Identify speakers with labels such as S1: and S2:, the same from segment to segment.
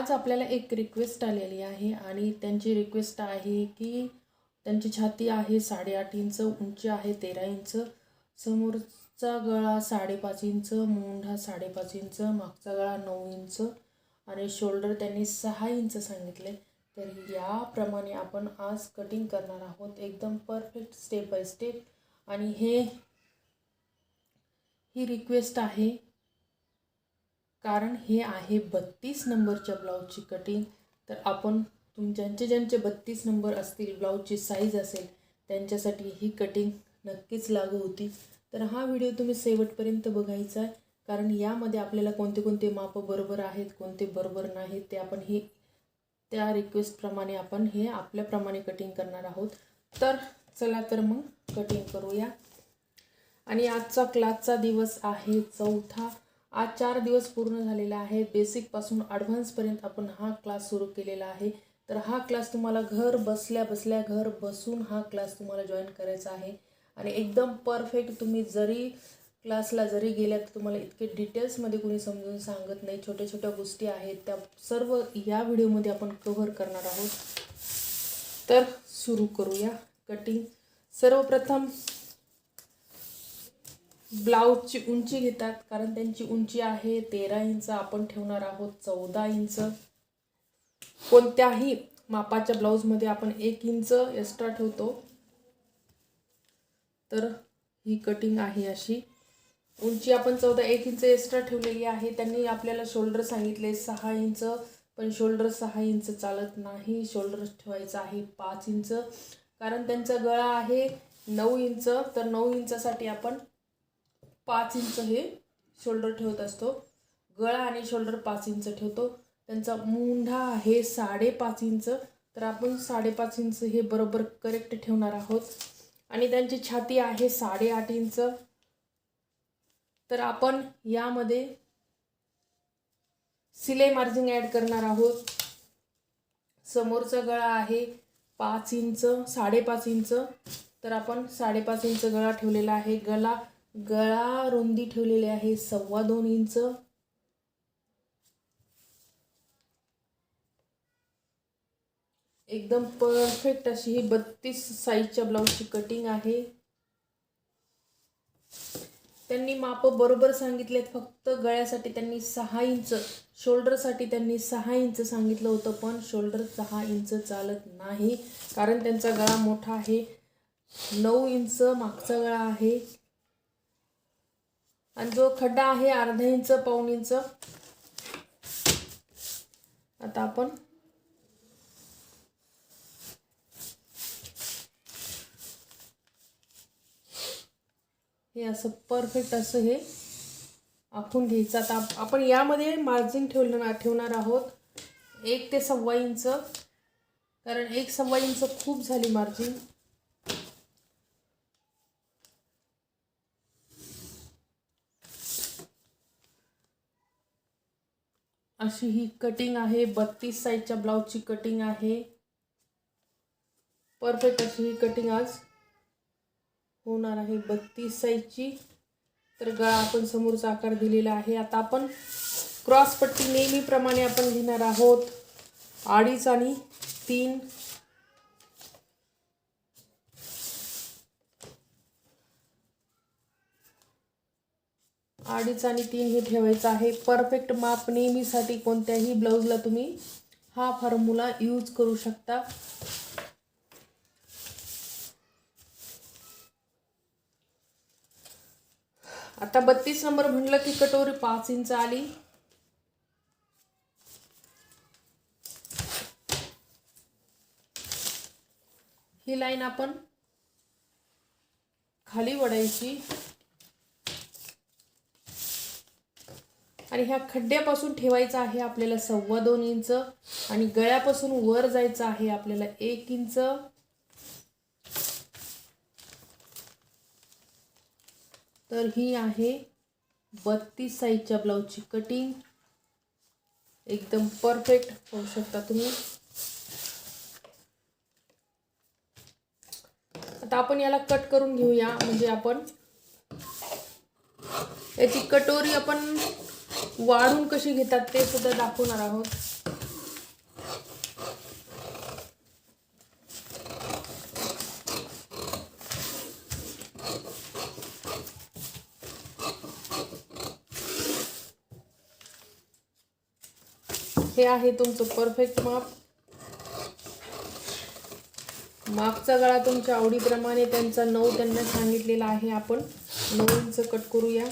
S1: आज आपल्याला एक रिक्वेस्ट आलेली आहे आणि त्यांची रिक्वेस्ट आहे की त्यांची छाती आहे साडेआठ इंच उंची आहे तेरा इंच समोरचा गळा साडेपाच इंच मोंढा साडेपाच इंच मागचा गळा नऊ इंच आणि शोल्डर त्यांनी सहा इंच सांगितले. तर याप्रमाणे आपण आज कटिंग करणार आहोत. एकदम परफेक्ट स्टेप बाय स्टेप आणि हे ही रिक्वेस्ट आहे. कारण हे आहे बत्तीस नंबरच्या ब्लाऊजची कटिंग तर आपण तुम ज्यांचे ज्यांचे बत्तीस नंबर असतील ब्लाऊजची साईज असेल त्यांच्यासाठी ही कटिंग नक्कीच लागू होती. तर हा व्हिडिओ तुम्ही शेवटपर्यंत बघायचा आहे. कारण यामध्ये आपल्याला कोणते कोणते माप बरोबर आहेत कोणते बरोबर नाहीत ते आपण हे त्या रिक्वेस्टप्रमाणे आपण हे आपल्याप्रमाणे कटिंग करणार आहोत. तर चला तर मग कटिंग करूया. आणि आजचा क्लासचा दिवस आहे चौथा. आज चार दिवस पूर्ण झालेला आहे. बेसिकपासून ॲडव्हान्सपर्यंत आपण हा क्लास सुरू केलेला आहे. तर हा क्लास तुम्हाला घर बसल्या बसल्या घर बसून हा क्लास तुम्हाला जॉईन करायचा आहे. आणि एकदम परफेक्ट तुम्ही जरी क्लासला जरी गेल्या तर तुम्हाला इतके डिटेल्समध्ये कोणी समजून सांगत नाही. छोट्या छोट्या गोष्टी आहेत. त्या सर्व या व्हिडिओमध्ये आपण कव्हर करणार आहोत. तर सुरू करूया कटिंग सर्वप्रथम ब्लाऊजची उंची घेतात कारण त्यांची उंची आहे तेरा इंच आपण ठेवणार आहोत चौदा इंच. कोणत्याही मापाच्या ब्लाऊजमध्ये आपण एक इंच एक्स्ट्रा ठेवतो. तर ही कटिंग आहे अशी. उंची आपण चौदा एक इंच एक्स्ट्रा ठेवलेली आहे. त्यांनी आपल्याला शोल्डर सांगितले सहा इंच पण शोल्डर सहा इंच चालत नाही. शोल्डर ठेवायचं आहे पाच इंच. कारण त्यांचा गळा आहे नऊ इंच तर नऊ इंचासाठी आपण पाच इंच हे शोल्डर ठेवत असतो. गळा आणि शोल्डर पाच इंच ठेवतो. त्यांचा मुंढा आहे साडेपाच इंच. तर आपण साडेपाच इंच हे बरोबर करेक्ट ठेवणार आहोत. आणि त्यांची छाती आहे साडेआठ इंच. तर आपण यामध्ये सिलाई मार्जिन ॲड करणार आहोत. समोरचा गळा आहे पाच इंच साडेपाच इंच. तर आपण साडेपाच इंच गळा ठेवलेला आहे. गळा गळा रुंदी ठेवलेली आहे सव्वा दोन इंच. एकदम परफेक्ट अशी ही बत्तीस साईजच्या ब्लाऊजची कटिंग आहे. त्यांनी माप बरोबर सांगितलेत फक्त गळ्यासाठी त्यांनी सहा इंच शोल्डरसाठी त्यांनी सहा इंच सांगितलं होतं पण शोल्डर सहा इंच चालत नाही कारण त्यांचा गळा मोठा आहे. नऊ इंच मागचा गळा आहे. आणि जो खड्डा आहे अर्धा इंच पाऊन इंच. आता आपण हे असं परफेक्ट असं हे आखून घ्यायचं. आता आपण यामध्ये मार्जिन ठेवलं ठेवणार आहोत. एक ते सव्वा इंच. कारण एक सव्वा इंच खूप झाली मार्जिन अशी ही कटिंग आहे. बत्तीस साईजच्या ब्लाऊजची कटिंग आहे. परफेक्ट अशी ही कटिंग आज होणार आहे. बत्तीस साईजची तर गळा आपण समोरचा आकार दिलेला आहे. आता आपण क्रॉसपट्टी नेहमीप्रमाणे आपण घेणार आहोत. अडीच आणि तीन. अडीच आणि तीन हे ठेवायचं आहे. परफेक्ट माप नेहमीसाठी कोणत्याही ब्लाऊजला तुम्ही हा फॉर्म्युला यूज करू शकता. आता बत्तीस नंबर म्हटलं की कटोरी पाच इंच आली. ही लाईन आपण खाली वडायची आणि ह्या खड्ड्यापासून ठेवायचं आहे आपल्याला सव्वा दोन इंच आणि गळ्यापासून वर जायचं आहे आपल्याला एक इंच. तर ही आहे बत्तीस साईजच्या ब्लाऊजची कटिंग एकदम परफेक्ट होऊ शकता तुम्ही. आता आपण याला कट करून घेऊया म्हणजे आपण. याची कटोरी आपण वाढून कशी घेतात ते सुद्धा दाखवणार आहोत. हे आहे तुमचं परफेक्ट माप. मागचा गळा तुमच्या आवडीप्रमाणे त्यांचा नऊ त्यांना सांगितलेला आहे आपण. नऊ इंच कट करूया.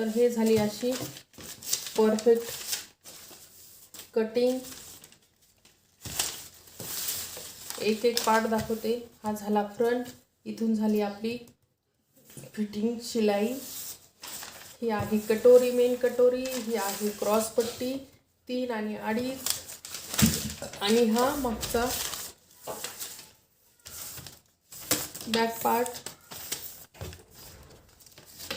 S1: तर हे झाली अशी परफेक्ट कटिंग एक एक पार्ट दाखवते. हा झाला फ्रंट इथून झाली आपली फिटिंग शिलाई. ही आहे कटोरी मेन कटोरी. ही आहे क्रॉस पट्टी. तीन आणि अडीच. आणि हा मागचा बॅक पार्ट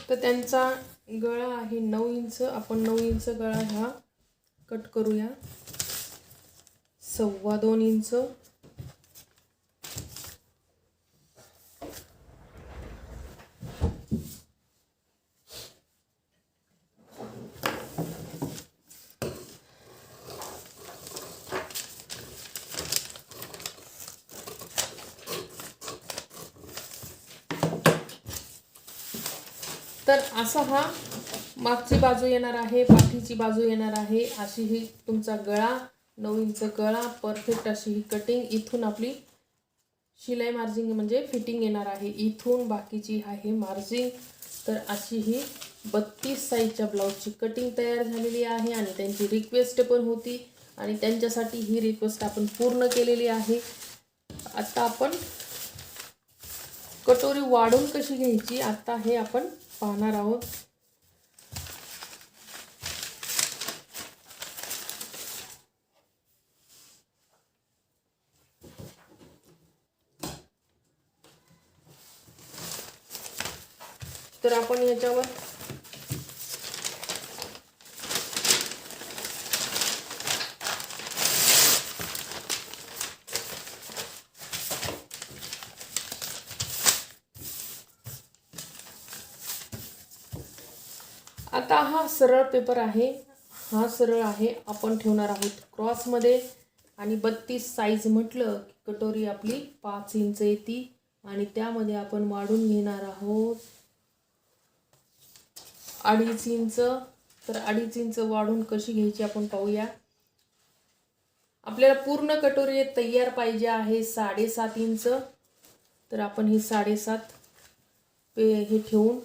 S1: तर त्यांचा गळा आहे नऊ इंच आपण नऊ इंच गळा हा कट करूया. सव्वा दोन इंच. तर असा हा मागची बाजू येणार आहे पाठीची बाजू येणार आहे. अशी ही तुमचा गळा नऊ इंच गळा परफेक्ट अशी ही कटिंग इथून आपली शिलाई मार्जिंग म्हणजे फिटिंग येणार आहे. इथून बाकीची आहे मार्जिंग तर अशी ही बत्तीस साईजच्या ब्लाऊजची कटिंग तयार झालेली आहे आणि त्यांची रिक्वेस्ट पण होती आणि त्यांच्यासाठी ही रिक्वेस्ट आपण पूर्ण केलेली आहे. आता आपण कटोरी वाढून कशी घ्यायची? आता हे आपण पाहणार आहोत. तर आपण याच्यावर आता हा सरळ पेपर आहे. हा सरळ आहे. आपण ठेवणार आहोत क्रॉसमध्ये. आणि बत्तीस साईज म्हटलं की कटोरी आपली पाच इंच येते. आणि त्यामध्ये आपण वाढून घेणार आहोत अडीच इंच तर अडीच इंच वाढून कशी घ्यायची आपण पाहूया. आपल्याला पूर्ण कटोरी तयार पाहिजे आहे साडेसात इंच तर आपण ही साडेसात पे हे ठेवून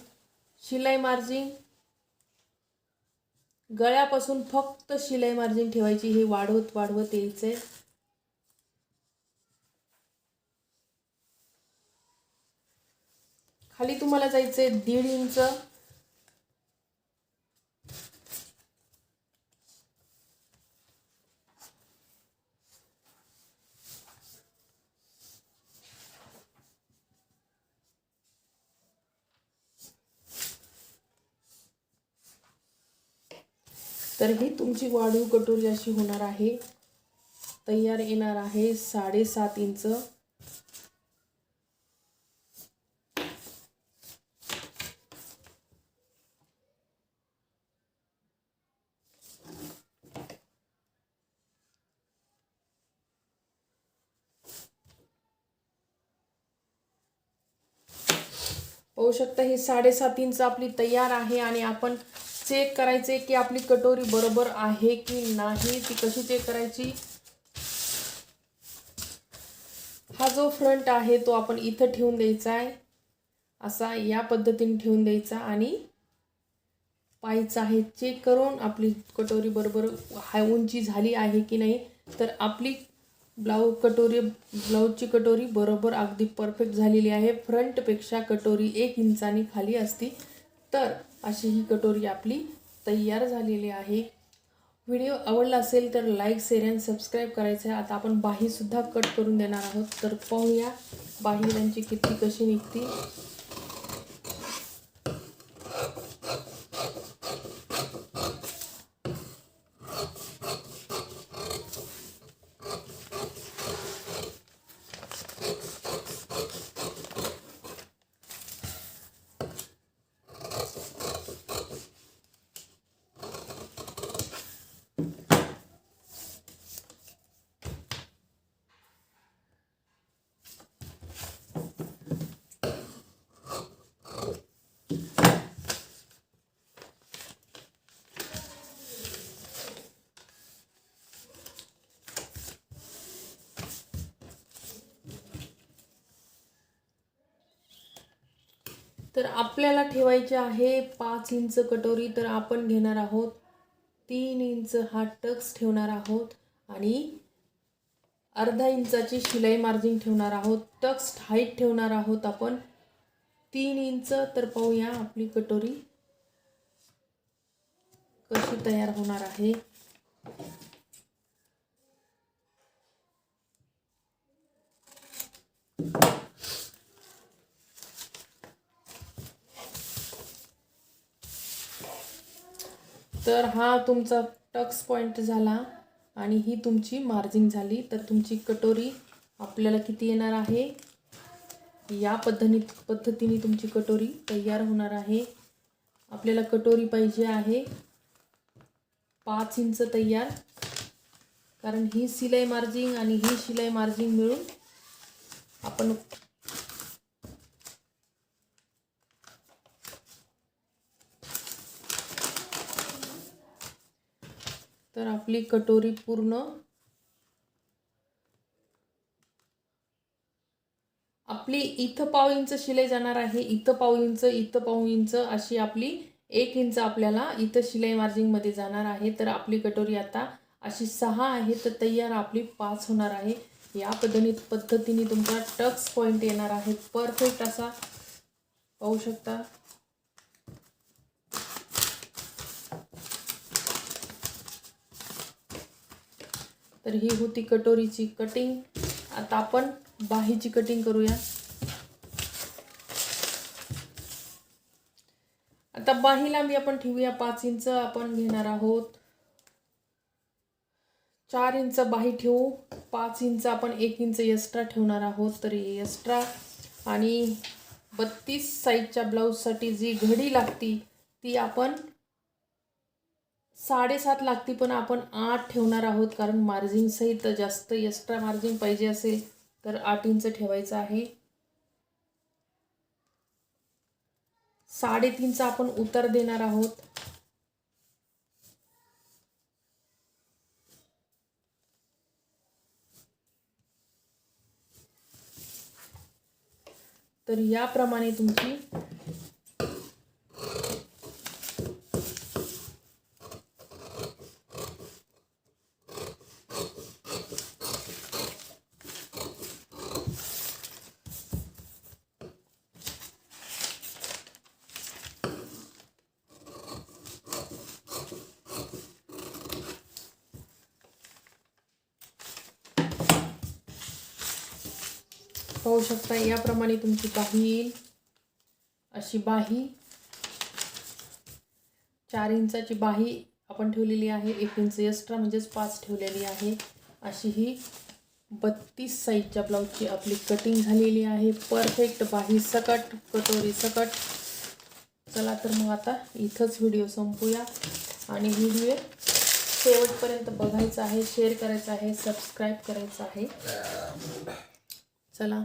S1: शिलाई मार्जिंग गळ्यापासून फक्त शिलाई मार्जिन ठेवायची हे वाढवत वाढवत यायचंय. खाली तुम्हाला जायचंय दीड इंच. तर ही तुमची वाढीव कटोरी अशी होणार आहे. तयार येणार आहे साडेसात इंच. पाहू शकता ही साडेसात इंच आपली तयार आहे आणि आपण चेक करायचे की आपली कटोरी बरोबर आहे की नाही ती कशी चेक करायची? हा जो फ्रंट आहे तो आपण इथं ठेवून द्यायचा आहे. असा या पद्धतीने ठेवून द्यायचा आणि पाहायचं आहे. चेक करून आपली कटोरी बरोबर हाय उंची झाली आहे की नाही तर आपली ब्लाऊज कटोरी ब्लाऊजची कटोरी बरोबर अगदी परफेक्ट झालेली आहे. फ्रंटपेक्षा कटोरी एक इंचानी खाली असती. तर अशी ही कटोरी आपली तयार झालेली आहे. व्हिडिओ आवडला असेल तर लाईक शेअर अँड सबस्क्राईब करायचं आहे. आता आपण बाहीसुद्धा कट करून देणार आहोत. तर पाहूया बाही त्यांची किती कशी निघती तर आपल्याला ठेवायचे आहे पाच इंच कटोरी तर आपण घेणार आहोत तीन इंच हा टक्स ठेवणार आहोत आणि अर्धा इंचाची शिलाई मार्जिन ठेवणार आहोत. टक्स हाईट ठेवणार आहोत आपण. तीन इंच तर पाहूया आपली कटोरी कशी तयार होणार आहे. तर हा तुमचा टक्स पॉईंट झाला आणि ही तुमची मार्जिंग झाली. तर तुमची कटोरी आपल्याला किती येणार आहे? या पद्धती पद्धतीने तुमची कटोरी तयार होणार आहे. आपल्याला कटोरी पाहिजे आहे. पाच इंच तयार. कारण ही शिलाई मार्जिंग आणि ही शिलाई मार्जिंग मिळून आपण तर आपली कटोरी पूर्ण आपली इथं पाव इंच शिलाई जाणार आहे इथं पाव इंच इथं पाव इंच अशी आपली एक इंच आपल्याला इथं शिलाई मार्जिंगमध्ये जाणार आहे. तर आपली कटोरी आता अशी सहा आहे तर तयार आपली पाच होणार आहे. या पद्धती पद्धतीने तुमचा टक्स पॉईंट येणार आहे. परफेक्ट असा. पाहू शकता. तर ही होती कटोरीची कटिंग आता आपण बाहीची कटिंग करूया. आता बाही लांबी आपण ठेवूया. पाच इंच आपण घेणार आहोत. चार इंच बाही ठेवू. पाच इंच आपण एक इंच एक्स्ट्रा ठेवणार आहोत. तर एक्स्ट्रा आणि बत्तीस साईजच्या ब्लाऊजसाठी जी घडी लागती ती आपण साडेसात लागती पण आपण आठ ठेवणार आहोत कारण मार्जिन सहित जास्त एक्स्ट्रा मार्जिन पाहिजे असेल तर आठ इंच ठेवायचं आहे. साडेतीनचा आपण उतर देणार आहोत. तर याप्रमाणे तुमची पाहू शकता. याप्रमाणे तुमची बाही येईल. अशी बाही. चार इंचाची बाही आपण ठेवलेली आहे. एक इंच एक्स्ट्रा म्हणजेच पाच ठेवलेली आहे. अशी ही बत्तीस साईजच्या ब्लाऊजची आपली कटिंग झालेली आहे. परफेक्ट बाही. सकट कटोरी सकट. चला तर मग आता इथंच व्हिडिओ संपूया. आणि व्हिडिओ शेवटपर्यंत बघायचा आहे शेअर करायचा आहे सबस्क्राईब करायचं आहे. चला.